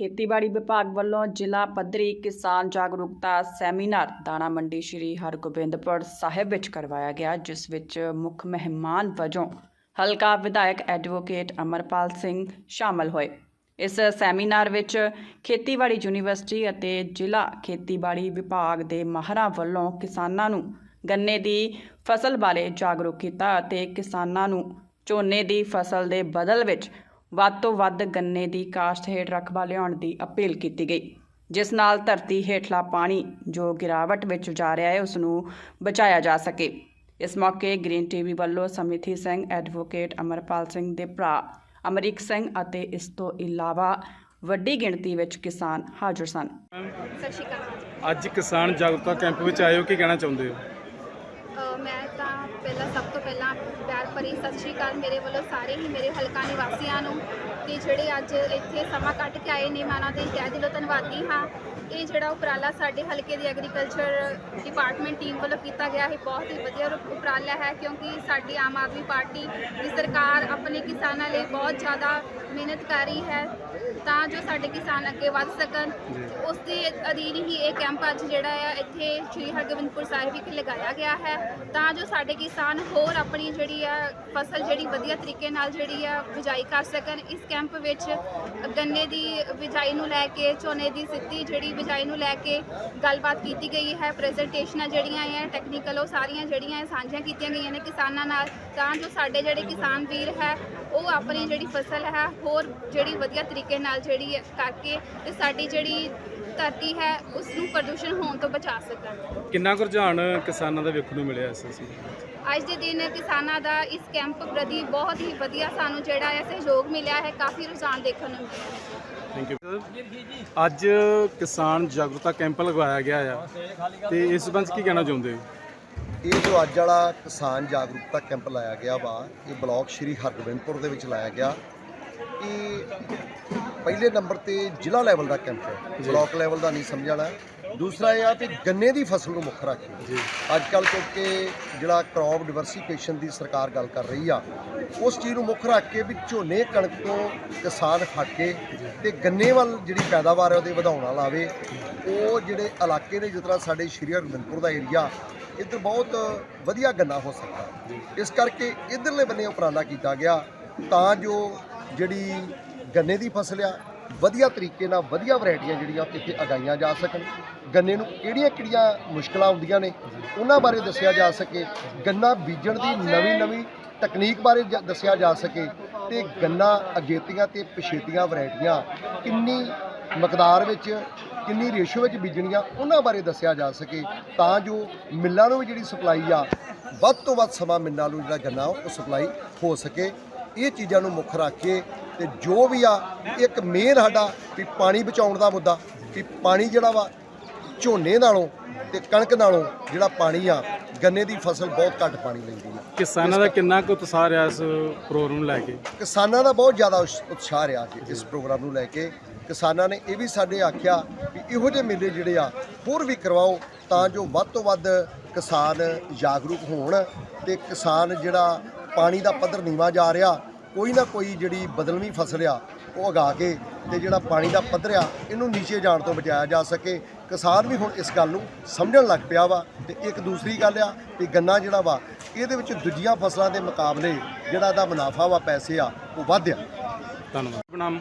ਖੇਤੀਬਾੜੀ ਵਿਭਾਗ ਵੱਲੋਂ ਜ਼ਿਲ੍ਹਾ ਪੱਧਰੀ ਕਿਸਾਨ ਜਾਗਰੂਕਤਾ ਸੈਮੀਨਾਰ ਦਾਣਾ ਮੰਡੀ ਸ਼੍ਰੀ ਹਰਗੋਬਿੰਦਪੁਰ ਸਾਹਿਬ ਵਿੱਚ ਕਰਵਾਇਆ ਗਿਆ, ਜਿਸ ਵਿੱਚ ਮੁੱਖ ਮਹਿਮਾਨ ਵਜੋਂ ਹਲਕਾ ਵਿਧਾਇਕ ਐਡਵੋਕੇਟ ਅਮਰਪਾਲ ਸਿੰਘ ਸ਼ਾਮਲ ਹੋਏ। ਇਸ ਸੈਮੀਨਾਰ ਵਿੱਚ ਖੇਤੀਬਾੜੀ ਯੂਨੀਵਰਸਿਟੀ ਅਤੇ ਜ਼ਿਲ੍ਹਾ ਖੇਤੀਬਾੜੀ ਵਿਭਾਗ ਦੇ ਮਾਹਰਾਂ ਵੱਲੋਂ ਕਿਸਾਨਾਂ ਨੂੰ ਗੰਨੇ ਦੀ ਫਸਲ ਬਾਰੇ ਜਾਗਰੂਕ ਕੀਤਾ ਅਤੇ ਕਿਸਾਨਾਂ ਨੂੰ ਝੋਨੇ ਦੀ ਫਸਲ ਦੇ ਬਦਲ ਵਿੱਚ ਵੱਧ ਤੋਂ ਵੱਧ ਗੰਨੇ ਦੀ ਕਾਸ਼ਤ ਹੇਠ ਰਕਬਾ ਲਿਆਉਣ ਦੀ ਅਪੀਲ ਕੀਤੀ ਗਈ। ਜਿਸ ਨਾਲ ਧਰਤੀ ਹੇਠਲਾ ਪਾਣੀ ਜੋ ਗਿਰਾਵਟ ਵਿੱਚ ਜਾ ਰਿਹਾ ਹੈ ਉਸ ਨੂੰ ਬਚਾਇਆ ਜਾ ਸਕੇ। ਇਸ ਮੌਕੇ ਗ੍ਰੀਨ ਟੀਵੀ ਵੱਲੋਂ ਸਮਿਥੀ ਸਿੰਘ ਐਡਵੋਕੇਟ ਅਮਰਪਾਲ ਸਿੰਘ ਦੇ ਭਰਾ ਅਮਰੀਕ ਸਿੰਘ ਅਤੇ ਇਸ ਤੋਂ ਇਲਾਵਾ ਵੱਡੀ ਗਿਣਤੀ ਵਿੱਚ ਕਿਸਾਨ ਹਾਜ਼ਰ ਸਨ। ਸਤਿ ਸ਼੍ਰੀ ਅਕਾਲ ਅੱਜ ਕਿਸਾਨ ਜਾਗਰੂਕਤਾ ਕੈਂਪ ਵਿੱਚ ਆਏ ਹੋ ਕੀ ਕਹਿਣਾ ਚਾਹੁੰਦੇ ਹੋ? ਮੈਂ ਤਾਂ ਪਹਿਲਾਂ ਸਭ ਤੋਂ ਪਹਿਲਾਂ ਭਰੀ ਸਤਿ ਸ਼੍ਰੀ ਅਕਾਲ। ਮੇਰੇ ਵੱਲੋਂ ਸਾਰੇ ਹੀ ਮੇਰੇ ਹਲਕਾ ਨਿਵਾਸੀਆਂ ਨੂੰ ਕਿ ਜਿਹੜੇ ਅੱਜ ਇੱਥੇ ਸਮਾਂ ਕੱਢ ਕੇ ਆਏ ਨੇ ਮੈਂ ਉਹਨਾਂ ਦੇ ਤਹਿ ਦਿਲੋਂ ਧੰਨਵਾਦੀ ਹਾਂ। ਇਹ ਜਿਹੜਾ ਉਪਰਾਲਾ ਸਾਡੇ ਹਲਕੇ ਦੀ ਐਗਰੀਕਲਚਰ ਡਿਪਾਰਟਮੈਂਟ ਟੀਮ ਵੱਲੋਂ ਕੀਤਾ ਗਿਆ ਹੈ ਬਹੁਤ ਹੀ ਵਧੀਆ ਉਪ- ਉਪਰਾਲਾ ਹੈ ਕਿਉਂਕਿ ਸਾਡੀ ਆਮ ਆਦਮੀ ਪਾਰਟੀ ਦੀ ਸਰਕਾਰ ਆਪਣੇ ਕਿਸਾਨਾਂ ਲਈ ਬਹੁਤ ਜ਼ਿਆਦਾ ਮਿਹਨਤ ਕਰ ਰਹੀ ਹੈ ਤਾਂ ਜੋ ਸਾਡੇ ਕਿਸਾਨ ਅੱਗੇ ਵੱਧ ਸਕਣ। ਉਸ ਦੇ ਅਧੀਨ ਹੀ ਇਹ ਕੈਂਪ ਅੱਜ ਜਿਹੜਾ ਆ ਇੱਥੇ ਸ਼੍ਰੀ ਹਰਗੋਬਿੰਦਪੁਰ ਸਾਹਿਬ ਵਿਖੇ ਲਗਾਇਆ ਗਿਆ ਹੈ ਤਾਂ ਜੋ ਸਾਡੇ ਕਿਸਾਨ ਹੋਰ ਆਪਣੀ ਜਿਹੜੀ ਆ ਫਸਲ ਜਿਹੜੀ ਵਧੀਆ ਤਰੀਕੇ ਨਾਲ ਜਿਹੜੀ ਆ ਬਿਜਾਈ ਕਰ ਸਕਣ। ਇਸ ਕੈਂਪ ਵਿੱਚ ਗੰਨੇ ਦੀ ਬਿਜਾਈ ਨੂੰ ਲੈ ਕੇ, ਝੋਨੇ ਦੀ ਸਿੱਧੀ ਜਿਹੜੀ ਬਿਜਾਈ ਨੂੰ ਲੈ ਕੇ ਗੱਲਬਾਤ ਕੀਤੀ ਗਈ ਹੈ। ਪ੍ਰੈਜੈਂਟੇਸ਼ਨਾਂ ਜਿਹੜੀਆਂ ਆ ਟੈਕਨੀਕਲ ਉਹ ਸਾਰੀਆਂ ਜਿਹੜੀਆਂ ਆ, ਸਾਂਝੀਆਂ ਕੀਤੀਆਂ ਗਈਆਂ ਨੇ ਕਿਸਾਨਾਂ ਨਾਲ। ਤਾਂ ਜੋ ਸਾਡੇ ਜਿਹੜੇ ਕਿਸਾਨ ਵੀਰ ਹੈ, ਉਹ ਆਪਣੀ ਜਿਹੜੀ ਫਸਲ ਹੈ, ਹੋਰ ਜਿਹੜੀ ਵਧੀਆ ਤਰੀਕੇ ਨਾਲ ਜਿਹੜੀ ਹੈ ਕਰਕੇ ਤੇ ਸਾਡੀ ਜਿਹੜੀ ਧਰਤੀ ਹੈ ਉਸ ਨੂੰ ਪ੍ਰਦੂਸ਼ਣ ਹੋਣ ਤੋਂ ਬਚਾ ਸਕਣ। ਕਿੰਨਾ ਕੁ ਰੁਝਾਨ ਕਿਸਾਨਾਂ ਦਾ ਵੇਖਣ ਨੂੰ ਮਿਲਿਆ ਇਸ ਇਸ ਅੱਜ ਦੇ ਦਿਨ ਕਿਸਾਨਾਂ ਦਾ ਇਸ ਕੈਂਪ ਪ੍ਰਤੀ ਬਹੁਤ ਹੀ ਵਧੀਆ ਸਾਨੂੰ ਜਿਹੜਾ ਹੈ ਸਹਿਯੋਗ ਮਿਲਿਆ ਹੈ ਕਾਫੀ ਰੁਝਾਨ ਦੇਖਣ ਨੂੰ ਮਿਲਿਆ। ਥੈਂਕ ਯੂ ਅੱਜ ਕਿਸਾਨ ਜਾਗਰੂਕਤਾ ਕੈਂਪ ਲਗਵਾਇਆ ਗਿਆ ਆ। ਤੇ ਇਸ ਸੰਬੰਧ ਕੀ ਕਹਿਣਾ ਚਾਹੁੰਦੇ ਹੋ? ਇਹ ਜੋ ਅੱਜ ਵਾਲਾ ਕਿਸਾਨ ਜਾਗਰੂਕਤਾ ਕੈਂਪ ਲਾਇਆ ਗਿਆ ਵਾ ਇਹ ਬਲਾਕ ਸ਼੍ਰੀ ਹਰਗੋਬਿੰਦਪੁਰ ਦੇ ਵਿੱਚ ਲਾਇਆ ਗਿਆ। ਇਹ ਪਹਿਲੇ ਨੰਬਰ ਤੇ ਜ਼ਿਲ੍ਹਾ ਲੈਵਲ ਦਾ ਕੈਂਪ ਹੈ। ਬਲਾਕ ਲੈਵਲ ਦਾ ਨਹੀਂ ਸਮਝਣਾ ਦੂਸਰਾ ਇਹ ਆ ਕਿ ਗੰਨੇ ਦੀ ਫਸਲ ਨੂੰ ਮੁੱਖ ਰੱਖ। ਕੇ ਅੱਜ ਕੱਲ ਕਿਉਂਕਿ ਜਿਹੜਾ ਕ੍ਰੌਪ ਡਿਵਰਸਿਫਿਕੇਸ਼ਨ ਦੀ ਸਰਕਾਰ ਗੱਲ ਕਰ ਰਹੀ ਆ ਉਸ ਚੀਜ਼ ਨੂੰ ਮੁੱਖ ਰੱਖ ਕੇ ਵੀ ਝੋਨੇ ਕਣਕ ਤੋਂ ਕਿਸਾਨ ਹਟ ਕੇ ਤੇ ਗੰਨੇ ਵੱਲ ਜਿਹੜੀ ਪੈਦਾਵਾਰ ਹੈ ਉਹਦੇ ਵਧਾਉਣ ਵਾਲਾ ਆਵੇ। ਉਹ ਜਿਹੜੇ ਇਲਾਕੇ ਨੇ ਜਿਸ ਤਰ੍ਹਾਂ ਸਾਡੇ ਸ਼੍ਰੀ ਹਰਗੋਬਿੰਦਪੁਰ ਦਾ ਏਰੀਆ ਇੱਧਰ ਬਹੁਤ ਵਧੀਆ ਗੰਨਾ ਹੋ ਸਕਦਾ। ਇਸ ਕਰਕੇ ਇਧਰਲੇ ਬੰਨੇ ਉਪਰਾਲਾ ਕੀਤਾ ਗਿਆ ਤਾਂ ਜੋ ਜਿਹੜੀ ਗੰਨੇ ਦੀ ਫਸਲ ਆ, ਵਧੀਆ ਤਰੀਕੇ ਨਾਲ ਵਧੀਆ ਵੈਰਾਈਟੀਆਂ ਜਿਹੜੀਆਂ ਇੱਥੇ ਉਗਾਈਆਂ ਜਾ ਸਕਣ। ਗੰਨੇ ਨੂੰ ਕਿਹੜੀਆਂ-ਕਿਹੜੀਆਂ ਮੁਸ਼ਕਲਾਂ ਆਉਂਦੀਆਂ ਨੇ, ਉਹਨਾਂ ਬਾਰੇ ਦੱਸਿਆ ਜਾ ਸਕੇ। ਗੰਨਾ ਬੀਜਣ ਦੀ ਨਵੀਂ-ਨਵੀਂ ਤਕਨੀਕ ਬਾਰੇ ਜ- ਦੱਸਿਆ ਜਾ ਸਕੇ। ਤੇ ਗੰਨਾ ਅਗੇਤੀਆਂ ਤੇ ਪਿਛੇਤੀਆਂ ਵੈਰਾਈਟੀਆਂ ਕਿੰਨੀ ਮਕਦਾਰ ਵਿੱਚ, ਕਿੰਨੀ ਰੇਸ਼ੋ ਵਿੱਚ ਬੀਜਣੀਆਂ, ਉਹਨਾਂ ਬਾਰੇ ਦੱਸਿਆ ਜਾ ਸਕੇ। ਤਾਂ ਜੋ ਮਿੱਲਾਂ ਨੂੰ ਵੀ ਜਿਹੜੀ ਸਪਲਾਈ ਆ, ਵੱਧ ਤੋਂ ਵੱਧ ਸਮਾਂ ਮਿੱਲਾਂ ਨੂੰ ਜਿਹੜਾ ਗੰਨਾ, ਉਹ ਸਪਲਾਈ ਹੋ ਸਕੇ। ਇਹ ਚੀਜ਼ਾਂ ਨੂੰ ਮੁੱਖ ਰੱਖ ਕੇ ਤੇ ਜੋ ਵੀ ਆ ਇੱਕ ਮੇਨ ਸਾਡਾ ਵੀ ਪਾਣੀ ਬਚਾਉਣ ਦਾ ਮੁੱਦਾ ਵੀ ਪਾਣੀ ਜਿਹੜਾ ਵਾ ਝੋਨੇ ਨਾਲੋਂ ਤੇ ਕਣਕ ਨਾਲੋਂ ਜਿਹੜਾ ਪਾਣੀ ਆ ਗੰਨੇ ਦੀ ਫਸਲ ਬਹੁਤ ਘੱਟ ਪਾਣੀ ਲੈਂਦੀ ਆ। ਕਿਸਾਨਾਂ ਦਾ ਕਿੰਨਾ ਕੁ ਉਤਸ਼ਾਹ ਰਿਹਾ ਇਸ ਪ੍ਰੋਗਰਾਮ ਨੂੰ ਲੈ ਕੇ? ਕਿਸਾਨਾਂ ਦਾ ਬਹੁਤ ਜ਼ਿਆਦਾ ਉਤਸ਼ਾਹ ਰਿਹਾ ਇਸ ਪ੍ਰੋਗਰਾਮ ਨੂੰ ਲੈ ਕੇ। ਕਿਸਾਨਾਂ ਨੇ ਇਹ ਵੀ ਸਾਡੇ ਆਖਿਆ ਵੀ ਇਹੋ ਜਿਹੇ ਮੇਲੇ ਜਿਹੜੇ ਆ ਹੋਰ ਵੀ ਕਰਵਾਓ ਤਾਂ ਜੋ ਵੱਧ ਤੋਂ ਵੱਧ ਕਿਸਾਨ ਜਾਗਰੂਕ ਹੋਣ ਤੇ ਕਿਸਾਨ ਜਿਹੜਾ ਪਾਣੀ ਦਾ ਪੱਧਰ ਨੀਵਾ ਜਾ ਰਿਹਾ ਕੋਈ ਨਾ ਕੋਈ ਜਿਹੜੀ ਬਦਲਵੀਂ ਫਸਲ ਆ ਉਹ ਉਗਾ ਕੇ ਤੇ ਜਿਹੜਾ ਪਾਣੀ ਦਾ ਪੱਧਰ ਆ ਇਹਨੂੰ ਨੀਚੇ ਜਾਣ ਤੋਂ ਬਚਾਇਆ ਜਾ ਸਕੇ ਕਿਸਾਨ ਵੀ ਹੁਣ ਇਸ ਗੱਲ ਨੂੰ ਸਮਝਣ ਲੱਗ ਪਿਆ ਵਾ ਤੇ ਇੱਕ ਦੂਸਰੀ ਗੱਲ ਆ ਵੀ ਗੰਨਾ ਜਿਹੜਾ ਵਾ ਇਹਦੇ ਵਿੱਚ ਦੂਜੀਆਂ ਫਸਲਾਂ ਦੇ ਮੁਕਾਬਲੇ ਜਿਹੜਾ ਇਹਦਾ ਮੁਨਾਫਾ ਵਾ ਪੈਸੇ ਆ ਉਹ ਵੱਧ ਆ धन्यवाद नाम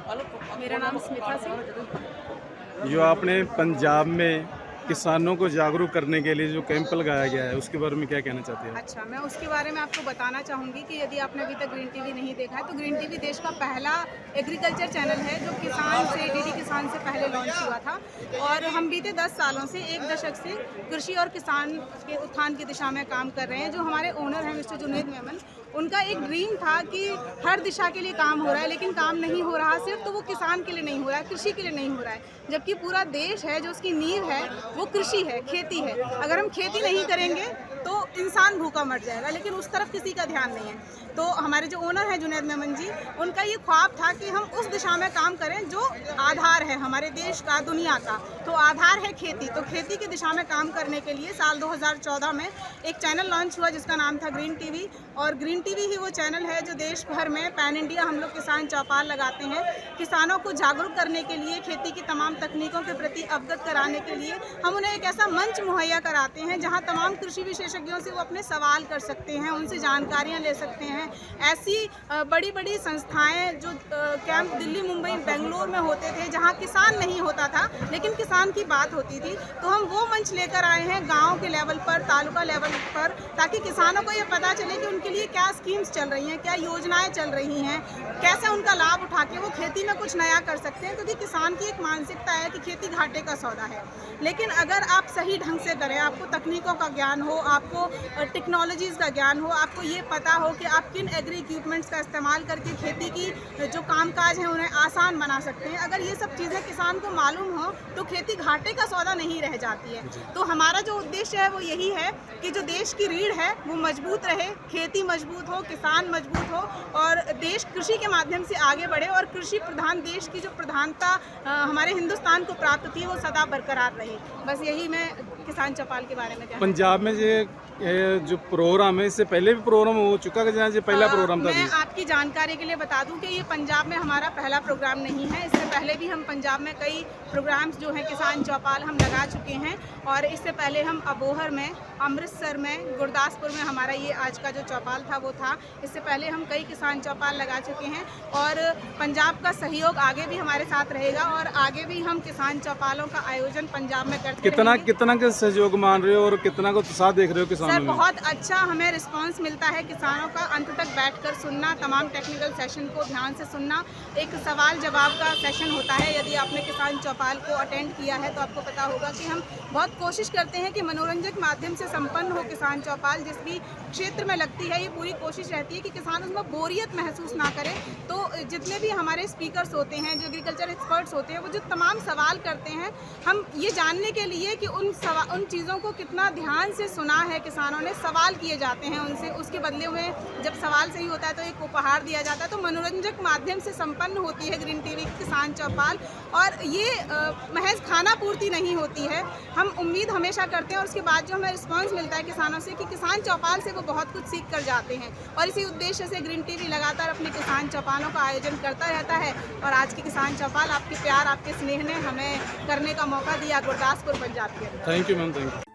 मेरा नाम स्मिता सिंह जो आपने पंजाब में किसानों को जागरूक करने के लिए जो कैंप लगाया गया है, उसके बारे में क्या कहना चाहते हैं अच्छा मैं उसके बारे में आपको बताना चाहूँगी कि यदि आपने अभी तक ग्रीन टीवी नहीं देखा है तो ग्रीन टीवी देश का पहला एग्रीकल्चर चैनल है जो किसान से डीडी किसान से पहले लॉन्च हुआ था। और हम बीते दस सालों से एक दशक से कृषि और किसान के उत्थान की दिशा में काम कर रहे हैं। जो हमारे ओनर हैं, मिस्टर जुनेद मेमन, उनका एक ड्रीम था कि हर दिशा के लिए काम हो रहा है, लेकिन काम नहीं हो रहा। सिर्फ़ तो वो किसान के लिए नहीं हो रहा है, कृषि के लिए नहीं हो रहा है, जबकि पूरा देश है जो उसकी नींव है वो कृषि है खेती है अगर हम खेती नहीं करेंगे तो इंसान भूखा मर जाएगा, लेकिन उस तरफ़ किसी का ध्यान नहीं है। तो हमारे जो ओनर हैं जुनेद मेमन जी, उनका ये ख्वाब था कि हम उस दिशा में काम करें जो आधार है हमारे देश का, दुनिया का। तो आधार है खेती तो खेती की दिशा में काम करने के लिए साल 2014 में एक चैनल लॉन्च हुआ जिसका नाम था ग्रीन टीवी और ग्रीन टीवी ही वो चैनल है जो देश भर में पैन इंडिया हम लोग किसान चौपाल लगाते हैं। किसानों को जागरूक करने के लिए, खेती की तमाम तकनीकों के प्रति अवगत कराने के लिए हम उन्हें एक ऐसा मंच मुहैया कराते हैं जहाँ तमाम कृषि विशेषज्ञों से वो अपने सवाल कर सकते हैं, उनसे जानकारियाँ ले सकते हैं। ऐसी बड़ी बड़ी संस्थाएँ जो कैंप दिल्ली, मुंबई, बेंगलोर में होते थे, जहाँ किसान नहीं होता था, लेकिन किसान की बात होती थी तो हम वो मंच लेकर आए हैं गाँव के लेवल पर, तालुका लेवल पर, ताकि किसानों को ये पता चले कि उनके लिए क्या स्कीम्स चल रही हैं, क्या योजनाएँ चल रही हैं, कैसे उनका लाभ उठा के वो खेती में कुछ नया कर सकते हैं, क्योंकि किसान की एक मानसिकता है कि खेती घाटे का सौदा है। लेकिन अगर आप सही ढंग से करें, आपको तकनीकों का ज्ञान हो आपको टेक्नोलॉजीज़ का ज्ञान हो आपको ये पता हो कि आप किन एग्री इक्विपमेंट्स का इस्तेमाल करके खेती की जो कामकाज है उन्हें आसान बना सकते हैं। अगर ये सब चीज़ें किसान को मालूम हो तो खेती घाटे का सौदा नहीं रह जाती है। तो हमारा जो उद्देश्य है वो यही है कि जो देश की रीढ़ है वो मज़बूत रहे खेती मज़बूत हो किसान मज़बूत हो और देश कृषि के माध्यम से आगे बढ़े और कृषि प्रधान देश की जो प्रधानता हमारे हिंदुस्तान को प्राप्त थी वो सदा बरकरार रहे। बस यही मैं किसान चौपाल के बारे में कहना पंजाब में ये ये जो प्रोग्राम है इससे पहले भी प्रोग्राम हो चुका है जहाँ पहला प्रोग्राम था मैं आपकी जानकारी के लिए बता दूँ कि ये पंजाब में हमारा पहला प्रोग्राम नहीं है। इससे पहले भी हम पंजाब में कई प्रोग्राम्स जो हैं किसान चौपाल हम लगा चुके हैं और इससे पहले हम अबोहर में अमृतसर में गुरदासपुर में हमारा ये आज का जो चौपाल था वो था। इससे पहले हम कई किसान चौपाल लगा चुके हैं और पंजाब का सहयोग आगे भी हमारे साथ रहेगा और आगे भी हम किसान चौपालों का आयोजन पंजाब में करते कितना कितना का सहयोग मान रहे हो और कितना को उत्साह देख रहे हो किसानों में बहुत अच्छा हमें रिस्पांस मिलता है किसानों का अंत तक बैठकर सुनना तमाम टेक्निकल सेशन को ध्यान से सुनना। एक सवाल जवाब का सेशन होता है। यदि आपने किसान चौपाल को अटेंड किया है तो आपको पता होगा कि हम बहुत कोशिश करते हैं कि मनोरंजक माध्यम से संपन्न हो किसान चौपाल जिस भी क्षेत्र में लगती है ये पूरी कोशिश रहती है कि किसान उसमें बोरियत महसूस ना करें। तो जितने भी हमारे स्पीकर्स होते हैं जो एग्रीकल्चर एक्सपर्ट्स होते हैं वो जो तमाम सवाल करते हैं हम ये जानने के लिए कि उन सवा उन चीज़ों को कितना ध्यान से सुना है किसानों ने सवाल किए जाते हैं उनसे, उसके बदले में जब सवाल सही होता है तो एक उपहार दिया जाता है। तो मनोरंजक माध्यम से संपन्न होती है ग्रीन टीवी किसान चौपाल और ये महज खाना पूर्ति नहीं होती है। हम उम्मीद हमेशा करते हैं और उसके बाद जो हमें रिस्पॉन्स मिलता है किसानों से कि किसान चौपाल से वो बहुत कुछ सीख कर जाते हैं और इसी उद्देश्य से ग्रीन टीवी लगातार अपने किसान चौपालों का आयोजन करता रहता है और आज की किसान चौपाल, आपके प्यार, आपके स्नेह ने हमें करने का मौका दिया, गुरदासपुर पंजाब के thank you ma'am thank you